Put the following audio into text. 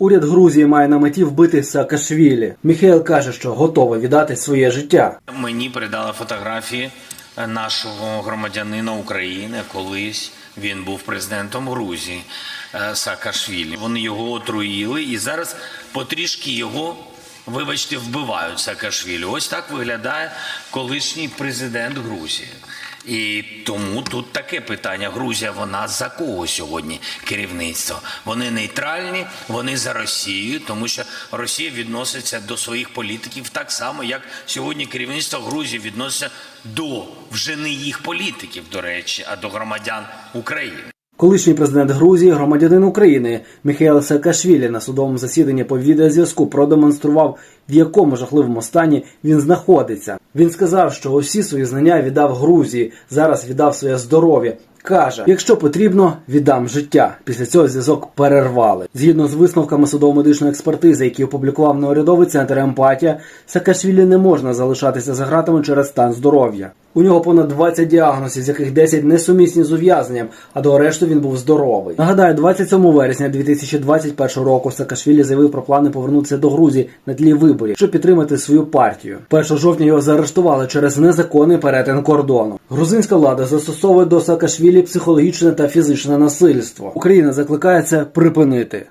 Уряд Грузії має на меті вбити Саакашвілі. Міхайл каже, що готовий віддати своє життя. Мені передали фотографії нашого громадянина України. Колись він був президентом Грузії е, Саакашвілі. Вони його отруїли і зараз потрішки його. Вибачте, вбивають Саакашвілі. Ось так виглядає колишній президент Грузії. І тому тут таке питання: Грузія, вона за кого сьогодні керівництво? Вони нейтральні, вони за Росію, тому що Росія відноситься до своїх політиків так само, як сьогодні керівництво Грузії відноситься до вже не їх політиків, до речі, а до громадян України. Колишній президент Грузії, громадянин України Міхайл Саакашвілі на судовому засіданні по відеозв'язку продемонстрував, в якому жахливому стані він знаходиться. Він сказав, що усі свої знання віддав Грузії, зараз віддав своє здоров'я. Каже, якщо потрібно, віддам життя. Після цього зв'язок перервали. Згідно з висновками судово-медичної експертизи, які опублікував неурядовий центр Емпатія, Саакашвілі не можна залишатися за гратами через стан здоров'я. У нього понад 20 діагнозів, з яких 10 несумісні з ув'язненням, а до арешту він був здоровий. Нагадаю, 27 вересня 2021 року Саакашвілі заявив про плани повернутися до Грузії на тлі виборів, щоб підтримати свою партію. 1 жовтня його заарештували через незаконний перетин кордону. Грузинська влада застосовує до Саакашвілі психологічне та фізичне насильство. Україна закликає це припинити.